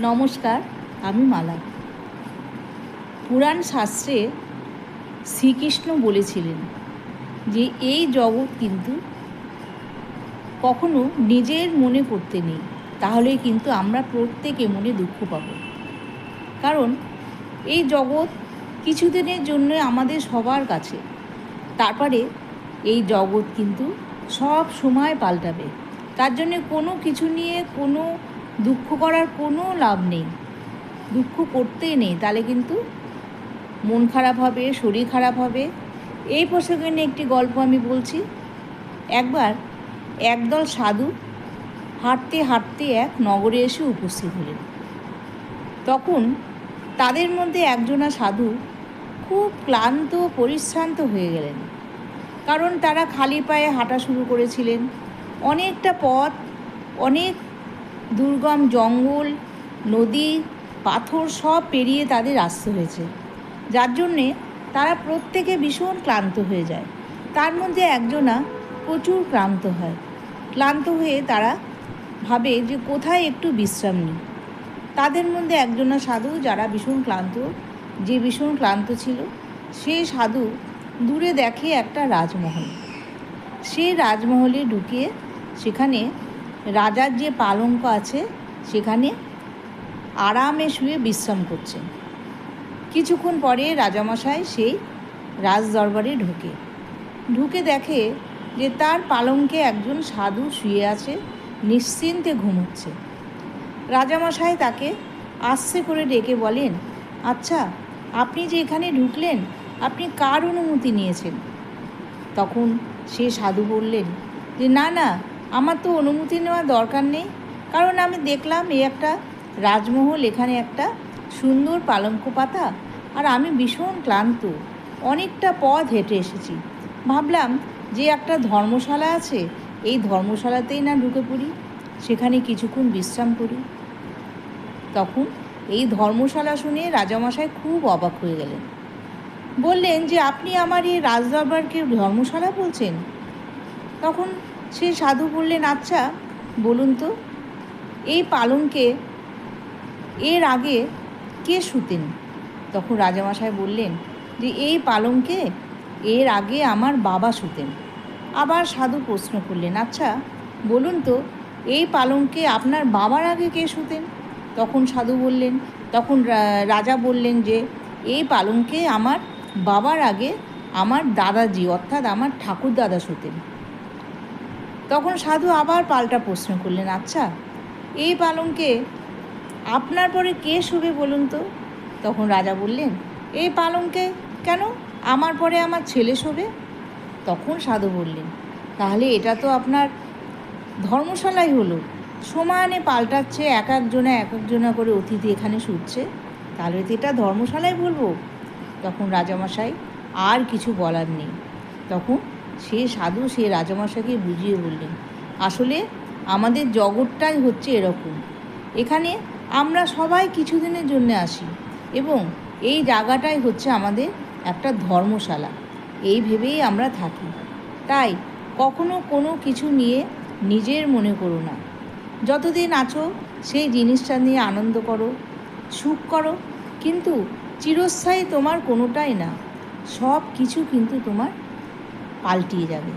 নমস্কার, আমি মালা। পুরাণ শাস্ত্রে শ্রীকৃষ্ণ বলেছিলেন যে, এই জগৎ কিন্তু কখনো নিজের মনে করতে নেই, তাহলে কিন্তু আমরা প্রত্যেকে মনে দুঃখ পাব। কারণ এই জগৎ কিছুদিনের জন্য আমাদের সবার কাছে। তারপরে এই জগৎ কিন্তু সব সময় পাল্টাবে। তার জন্য কোনো কিছু নিয়ে কোনো দুঃখ করার কোনো লাভ নেই। দুঃখ করতেই নেই, তাহলে কিন্তু মন খারাপ হবে, শরীর খারাপ হবে। এই প্রসঙ্গে নিয়ে একটি গল্প আমি বলছি। একবার একদল সাধু হাঁটতে হাঁটতে এক নগরে এসে উপস্থিত হলেন। তখন তাদের মধ্যে একজনা সাধু খুব ক্লান্ত, পরিশ্রান্ত হয়ে গেলেন। কারণ তারা খালি পায়ে হাঁটা শুরু করেছিলেন। অনেকটা পথ, অনেক দুর্গম জঙ্গল, নদী, পাথর সব পেরিয়ে তাদের আসতে হয়েছে। যার জন্যে তারা প্রত্যেকে ভীষণ ক্লান্ত হয়ে যায়। তার মধ্যে একজনা প্রচুর ক্লান্ত হয়। ক্লান্ত হয়ে তারা ভাবে যে কোথায় একটু বিশ্রাম নিই। তাদের মধ্যে একজনা সাধু যারা ভীষণ ক্লান্ত, যে ভীষণ ক্লান্ত ছিল সেই সাধু দূরে দেখে একটা রাজমহল। সেই রাজমহলে ঢুকিয়ে সেখানে রাজার যে পালঙ্ক আছে, সেখানে আরামে শুয়ে বিশ্রাম করছেন কিছুক্ষণ পরে রাজামশাই সেই রাজ দরবারে ঢোকে। ঢুকে দেখে যে তার পালঙ্কে একজন সাধু শুয়ে আছে, নিশ্চিন্তে ঘুমোচ্ছে। রাজামশাই তাকে আস্তে করে ডেকে বলেন আচ্ছা আপনি যে এখানে ঢুকলেন, আপনি কার অনুমতি নিয়েছেন? তখন সে সাধু বললেন যে, না না আমার তো অনুমতি নেওয়ার দরকার নেই। কারণ আমি দেখলাম এই একটা রাজমহল, এখানে একটা সুন্দর পালঙ্ক পাতা। আর আমি ভীষণ ক্লান্ত। অনেকটা পথ হেঁটে এসেছি। ভাবলাম যে একটা ধর্মশালা আছে, এই ধর্মশালাতেই না ঢুকে পড়ি, সেখানে কিছুক্ষণ বিশ্রাম করি। তখন এই ধর্মশালা শুনে রাজামশাই খুব অবাক হয়ে গেলেন। বললেন যে, আপনি আমার এই রাজদরবারকে ধর্মশালা বলছেন? তখন সে সাধু বললেন আচ্ছা বলুন তো, এই পালঙ্কে এর আগে কে শুতেন? তখন রাজামশাই বললেন, যে এই পালঙ্কে এর আগে আমার বাবা শুতেন। আবার সাধু প্রশ্ন করলেন আচ্ছা বলুন তো, এই পালঙ্কে আপনার বাবার আগে কে শুতেন? তখন সাধু বললেন, তখন রাজা বললেন যে, এই পালঙ্কে আমার বাবার আগে আমার দাদাজি, অর্থাৎ আমার ঠাকুর দাদা শুতেন। তখন সাধু আবার পাল্টা প্রশ্ন করলেন আচ্ছা এই পালঙ্কে আপনার পরে কে শুবে বলুন তো? তখন রাজা বললেন, এই পালঙ্কে কেন? আমার পরে আমার ছেলে শোবে? তখন সাধু বললেন, তাহলে এটা তো আপনার ধর্মশালাই হলো। সমানে পাল্টাচ্ছে, এক একজনা এক একজনা করে অতিথি এখানে শুচ্ছে। তাহলে তো এটা ধর্মশালাই বলব? তখন রাজামশাই, আর কিছু বলার নেই। তখন সে সাধু, সে রাজামশাইকে বুঝিয়ে বললেন, আসলে আমাদের জগৎটাই হচ্ছে এরকম। এখানে আমরা সবাই কিছুদিনের জন্য আসি এবং এই জায়গাটাই হচ্ছে আমাদের একটা ধর্মশালা। এই ভেবেই আমরা থাকি। তাই কখনো কোনো কিছু নিয়ে নিজের মনে করো না। যতদিন আছো, সেই জিনিসটা নিয়ে আনন্দ করো, সুখ করো, কিন্তু চিরস্থায়ী তোমার কোনোটাই না। সব কিছু কিন্তু তোমার পাল্টিয়ে যাবে।